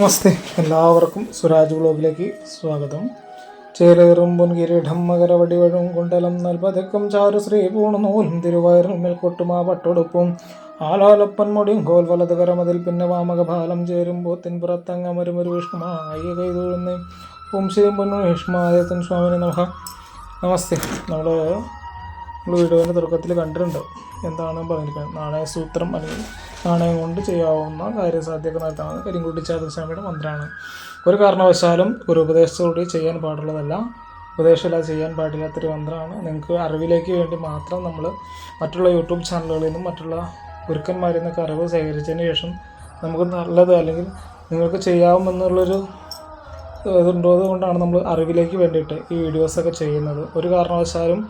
നമസ്തേ. എല്ലാവർക്കും സുരാജ് ബ്ലോഗിലേക്ക് സ്വാഗതം. ചേലേറും പൊൻകിരീടം മകരവടിവഴും കുണ്ടലം നൽപതക്കം ചാരു ശ്രീ പൂണനൂലും തിരുവയറും മേൽക്കൊട്ടുമാ പട്ടൊടുപ്പും ആലോലപ്പൻ മുടിയും കോൽ വലത് കരമതിൽ പിന്നെ വാമകഭാലം ചേരും പോത്തിൻ പുറത്തങ്ങമരുമൊരു വിഷ്ണുമായ കൈതൊഴുന്നേ. ഓം ശ്രീ പൊന്നു വിഷ്ണുമായത്തൻ സ്വാമിനെ നമ നമസ്തേ. നമ്മൾ നമ്മൾ വീഡിയോന്റെ തുടക്കത്തിൽ കണ്ടിട്ടുണ്ട്. എന്താണ് പറഞ്ഞിരിക്കുന്നത് നാണയസൂത്രം അല്ലെങ്കിൽ നാണയം കൊണ്ട് ചെയ്യാവുന്ന കാര്യസാധ്യമൊക്കെ നടത്താവുന്ന കരിങ്കുട്ടി ചാതസ്വാമിയുടെ മന്ത്രമാണ് ഒരു കാരണവശാലും ഒരു ഉപദേശത്തോടെ ചെയ്യാൻ പാടുള്ളതല്ല. ഉപദേശമില്ല ചെയ്യാൻ പാടില്ലാത്തൊരു മന്ത്രമാണ് നിങ്ങൾക്ക് അറിവിലേക്ക് വേണ്ടി മാത്രം നമ്മൾ മറ്റുള്ള യൂട്യൂബ് ചാനലുകളിൽ നിന്നും മറ്റുള്ള ഗുരുക്കന്മാരിൽ നിന്നൊക്കെ അറിവ് ശേഖരിച്ചതിന് ശേഷം നമുക്ക് നല്ലത് അല്ലെങ്കിൽ നിങ്ങൾക്ക് ചെയ്യാവുമെന്നുള്ളൊരു ഇതുണ്ടോ അതുകൊണ്ടാണ് നമ്മൾ അറിവിലേക്ക് വേണ്ടിയിട്ട് ഈ വീഡിയോസൊക്കെ ചെയ്യുന്നത്. ഒരു കാരണവശാലും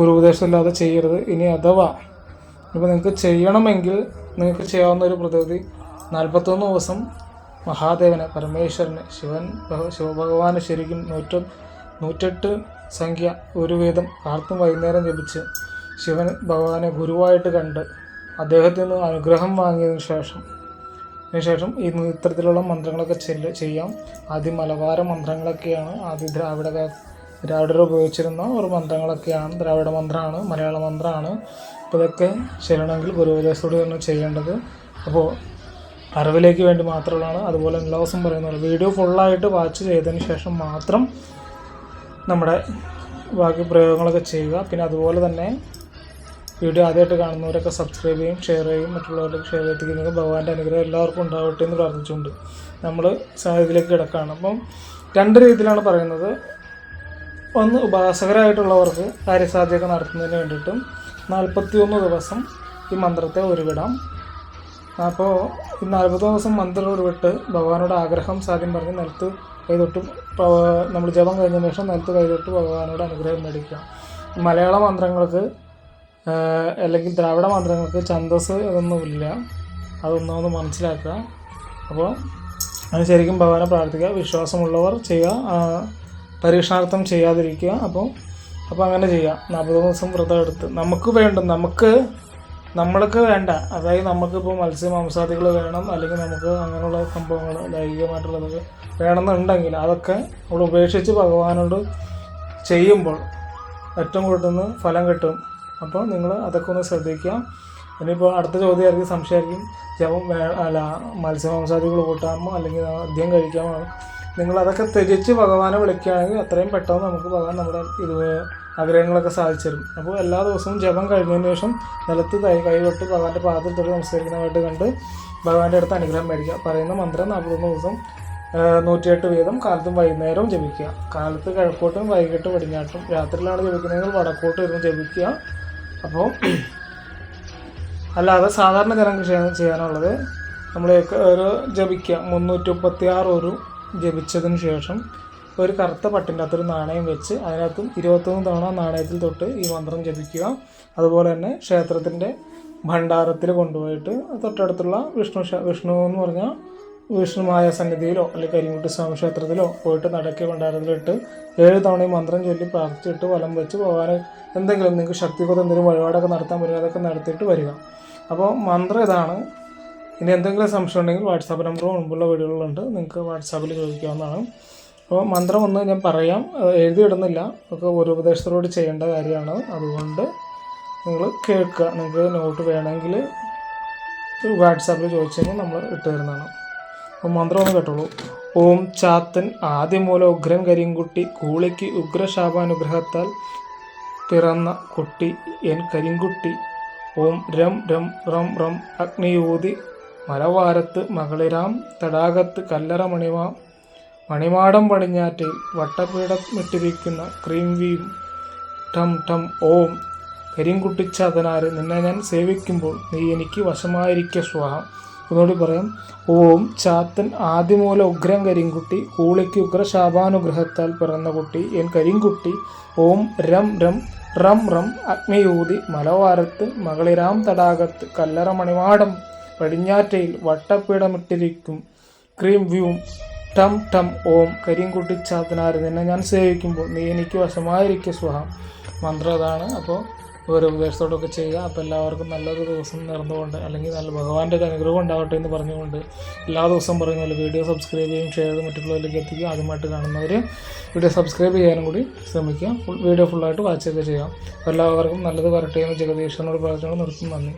ഉപദേശമില്ലാതെ ചെയ്യരുത്. ഇനി അഥവാ ഇപ്പോൾ നിങ്ങൾക്ക് ചെയ്യണമെങ്കിൽ നിങ്ങൾക്ക് ചെയ്യാവുന്ന ഒരു പ്രതിവിധി നാൽപ്പത്തൊന്ന് ദിവസം മഹാദേവനെ പരമേശ്വരനെ ശിവൻ ശിവഭഗവാനെ ശരിക്കും നൂറ്റ നൂറ്റെട്ട് സംഖ്യ ഒരു വീതം കാർത്തും വൈകുന്നേരം ജപിച്ച് ശിവൻ ഭഗവാനെ ഗുരുവായിട്ട് കണ്ട് അദ്ദേഹത്തിൽ നിന്ന് അനുഗ്രഹം വാങ്ങിയതിന് ശേഷം അതിനുശേഷം ഈ ഇത്തരത്തിലുള്ള മന്ത്രങ്ങളൊക്കെ ചെല്ല ചെയ്യാം. ആദ്യം മലബാര മന്ത്രങ്ങളൊക്കെയാണ് ആദ്യ ദ്രാവിഡ ദ്രാവിഡർ ഉപയോഗിച്ചിരുന്ന ഒരു മന്ത്രങ്ങളൊക്കെയാണ് ദ്രാവിഡ മന്ത്രമാണ് മലയാള മന്ത്രമാണ് അപ്പോൾ ഇതൊക്കെ ചെയ്യണമെങ്കിൽ ഗുരുപദേശത്തോട് തന്നെ ചെയ്യേണ്ടത്. അപ്പോൾ അറിവിലേക്ക് വേണ്ടി മാത്രമുള്ളതാണ്. അതുപോലെ എല്ലാ ദിവസം പറയുന്നത് വീഡിയോ ഫുള്ളായിട്ട് വാച്ച് ചെയ്തതിന് ശേഷം മാത്രം നമ്മുടെ ബാക്കി പ്രയോഗങ്ങളൊക്കെ ചെയ്യുക. പിന്നെ അതുപോലെ തന്നെ വീഡിയോ ആദ്യമായിട്ട് കാണുന്നവരൊക്കെ സബ്സ്ക്രൈബ് ചെയ്യും ഷെയർ ചെയ്യും മറ്റുള്ളവർക്ക് ഷെയർ എത്തിക്കുന്നത് ഭഗവാന്റെ അനുഗ്രഹം എല്ലാവർക്കും ഉണ്ടാവട്ടെ എന്ന് പ്രാർത്ഥിച്ചുകൊണ്ട് നമ്മൾ സാഹചര്യത്തിലേക്ക് കിടക്കുകയാണ്. അപ്പം രണ്ട് രീതിയിലാണ് പറയുന്നത്. ഒന്ന് ഉപാസകരായിട്ടുള്ളവർക്ക് കാര്യസാധ്യത നടത്തുന്നതിന് വേണ്ടിയിട്ടും നാൽപ്പത്തി ഒന്ന് ദിവസം ഈ മന്ത്രത്തെ ഉരുവിടാം. അപ്പോൾ ഈ നാൽപ്പത് ദിവസം മന്ത്രം ഉരുവിട്ട് ഭഗവാനോട് ആഗ്രഹം സാധ്യം പറഞ്ഞ് നിലത്ത് കൈതൊട്ട് നമ്മൾ ജപം കഴിഞ്ഞ ശേഷം നിലത്ത് കൈതൊട്ട് ഭഗവാനോട് അനുഗ്രഹം മേടിക്കുക മലയാള മന്ത്രങ്ങൾക്ക് അല്ലെങ്കിൽ ദ്രാവിഡ മന്ത്രങ്ങൾക്ക് ഛന്തസ് ഇതൊന്നുമില്ല അതൊന്നും ഒന്ന് മനസ്സിലാക്കുക. അപ്പോൾ അത് ശരിക്കും ഭഗവാനെ പ്രാർത്ഥിക്കുക. വിശ്വാസമുള്ളവർ ചെയ്യുക. പരീക്ഷണാർത്ഥം ചെയ്യാതിരിക്കുക. അപ്പോൾ അപ്പോൾ അങ്ങനെ ചെയ്യാം. നാൽപ്പത് ദിവസം വ്രതം എടുത്ത്. നമുക്ക് വേണ്ട നമുക്ക് നമ്മൾക്ക് വേണ്ട. അതായത് നമുക്കിപ്പോൾ മത്സ്യ മാംസാദികൾ വേണം അല്ലെങ്കിൽ നമുക്ക് അങ്ങനെയുള്ള സംഭവങ്ങൾ ലൈംഗികമായിട്ടുള്ളതൊക്കെ വേണമെന്നുണ്ടെങ്കിൽ അതൊക്കെ നമ്മൾ ഉപേക്ഷിച്ച് ഭഗവാനോട് ചെയ്യുമ്പോൾ ഏറ്റവും കൂടുതൽ ഫലം കിട്ടും. അപ്പോൾ നിങ്ങൾ അതൊക്കെ ഒന്ന് ശ്രദ്ധിക്കുക. ഇനിയിപ്പോൾ അടുത്ത ചോദ്യമായിരിക്കും സംശയമായിരിക്കും. ജപം അല്ല മത്സ്യമാംസാദികൾ കൂട്ടാമോ അല്ലെങ്കിൽ അധികം കഴിക്കാമോ? നിങ്ങൾ അതൊക്കെ ത്യജിച്ച് ഭഗവാനെ വിളിക്കുകയാണെങ്കിൽ അത്രയും പെട്ടെന്ന് നമുക്ക് ഭഗവാൻ നമ്മുടെ ഇത് ആഗ്രഹങ്ങളൊക്കെ സാധിച്ചു തരും. അപ്പോൾ എല്ലാ ദിവസവും ജപം കഴിഞ്ഞതിന് ശേഷം നിലത്ത് തൈ കൈവിട്ട് ഭഗവാന്റെ പാദത്തിൽ തൊട്ട് നമസ്കരിക്കുന്നതായിട്ട് കണ്ട് ഭഗവാന്റെ അടുത്ത് അനുഗ്രഹം മേടിക്കുക. പറയുന്ന മന്ത്രം നാൽപ്പത്തൊന്ന് ദിവസം നൂറ്റിയെട്ട് വീതം കാലത്തും വൈകുന്നേരവും ജപിക്കുക. കാലത്ത് കിഴക്കോട്ടും വൈകിട്ട് പടിഞ്ഞാട്ടും. രാത്രിയിലാണ് ജപിക്കുന്നതെങ്കിൽ വടക്കോട്ട് ഇരുന്ന് ജപിക്കുക. അപ്പോൾ അല്ലാതെ സാധാരണ ജനങ്ങൾ ചെയ്യാനുള്ളത് നമ്മൾ ഒരു ജപിക്കുക. മുന്നൂറ്റി മുപ്പത്തി ആറ് ഒരു ജപിച്ചതിന് ശേഷം ഒരു കറുത്ത പട്ടിന്റെ അകത്തൊരു നാണയം വെച്ച് അതിനകത്തും ഇരുപത്തൊന്ന് തവണ നാണയത്തിൽ തൊട്ട് ഈ മന്ത്രം ജപിക്കുക. അതുപോലെ തന്നെ ക്ഷേത്രത്തിന്റെ ഭണ്ഡാരത്തിൽ കൊണ്ടുപോയിട്ട് തൊട്ടടുത്തുള്ള വിഷ്ണു വിഷ്ണു എന്ന് പറഞ്ഞാൽ വിഷ്ണുമായ സന്നിധിയിലോ അല്ലെങ്കിൽ കരിമുട്ടി സ്വാമി ക്ഷേത്രത്തിലോ പോയിട്ട് നടക്കിയ ഭണ്ഡാരത്തിലിട്ട് ഏഴ് തവണ ഈ മന്ത്രം ചൊല്ലി പ്രാർത്ഥിച്ചിട്ട് വലം വെച്ച് പോകാൻ എന്തെങ്കിലും നിങ്ങൾക്ക് ശക്തിക്കൊത്ത് എന്തെങ്കിലും വഴിപാടൊക്കെ നടത്താൻ പറ്റുക അതൊക്കെ നടത്തിയിട്ട് വരിക. അപ്പോൾ മന്ത്രം ഇതാണ്. ഇനി എന്തെങ്കിലും സംശയം ഉണ്ടെങ്കിൽ വാട്സാപ്പ് നമ്പർ മുമ്പുള്ള വീഡിയോകളുണ്ട്. നിങ്ങൾക്ക് വാട്സാപ്പിൽ ചോദിക്കാവുന്നതാണ്. അപ്പോൾ മന്ത്രം ഒന്ന് ഞാൻ പറയാം. എഴുതിയിടുന്നില്ല. ഒക്കെ ഒരു ഉപദേശത്തോട് ചെയ്യേണ്ട കാര്യമാണ്. അതുകൊണ്ട് നിങ്ങൾ കേൾക്കുക. നിങ്ങൾക്ക് നോട്ട് വേണമെങ്കിൽ വാട്സാപ്പിൽ ചോദിച്ചു കഴിഞ്ഞാൽ നമ്മൾ ഇട്ട് തരുന്നതാണ്. അപ്പോൾ മന്ത്രം ഒന്ന് കേട്ടോളൂ. ഓം ചാത്തൻ ആദ്യമൂല ഉഗ്രൻ കരിങ്കുട്ടി കൂളിക്ക് ഉഗ്രശാപാനുഗ്രഹത്താൽ പിറന്ന കുട്ടി എൻ കരിങ്കുട്ടി. ഓം രം രം റം റം അഗ്നിയൂതി മലവാരത്ത് മകളിരാം തടാകത്ത് കല്ലറ മണിമാ മണിമാടം പടിഞ്ഞാറ്റിൽ ക്രീം വീം ടം ടം ഓം കരിങ്കുട്ടിച്ചാതനാര് നിന്നെ ഞാൻ സേവിക്കുമ്പോൾ നീ എനിക്ക് വശമായിരിക്ക സ്വാഹം ഒന്നുകൂടി പറയാം. ഓം ചാത്തൻ ആദ്യമൂല ഉഗ്രം കരിങ്കുട്ടി കൂളിക്ക് ഉഗ്രശാപാനുഗ്രഹത്താൽ പിറന്ന കുട്ടി എൻ കരിങ്കുട്ടി. ഓം രം രം റം റം അഗ്നിയൂതി മലവാരത്ത് മകളിരാം തടാകത്ത് കല്ലറ മണിമാടം പടിഞ്ഞാറ്റയിൽ വട്ടപ്പീഠമിട്ടിരിക്കും. ക്രീം വ്യൂം ടം ടം ഓം കരിങ്കുട്ടി കരിങ്കുട്ടിച്ചാത്തനാര് നിന്നെ ഞാൻ സേവിക്കുമ്പോൾ നീ എനിക്ക് വശമായിരിക്കും സ്വഹം മന്ത്രം അതാണ്. അപ്പോൾ ഓരോ ഉപദേശത്തോടൊക്കെ ചെയ്യുക. അപ്പോൾ എല്ലാവർക്കും നല്ലൊരു ദിവസം നടന്നുകൊണ്ട് അല്ലെങ്കിൽ നല്ല ഭഗവാന്റെ ഒരു അനുഗ്രഹം ഉണ്ടാവട്ടെ എന്ന് പറഞ്ഞുകൊണ്ട് എല്ലാ ദിവസവും പറയുന്ന പോലെ വീഡിയോ സബ്സ്ക്രൈബ് ചെയ്യും ഷെയർ ചെയ്ത് മറ്റുള്ളവരിലേക്ക് എത്തിക്കുക. ആദ്യമായിട്ട് കാണുന്നവർ വീഡിയോ സബ്സ്ക്രൈബ് ചെയ്യാനും കൂടി ശ്രമിക്കുക. ഫുൾ വീഡിയോ ഫുള്ളായിട്ട് വാച്ച് ഒക്കെ ചെയ്യാം. എല്ലാവർക്കും നല്ലത് വരട്ടെ എന്ന് ജഗദീശ്വരനോട് പ്രാർത്ഥനയോട് നിർത്തും നന്ദി.